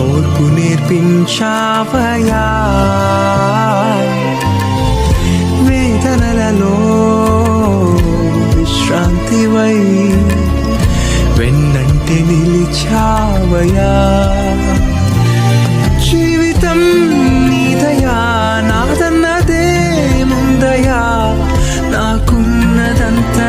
ఓర్పు నేర్పించావయా? వేదనలలో విశ్రాంతివై వెన్నంటే నిలిచావయా? జీవితం నీదయా నాదన్నదే ముందయా? నాకున్నదంతా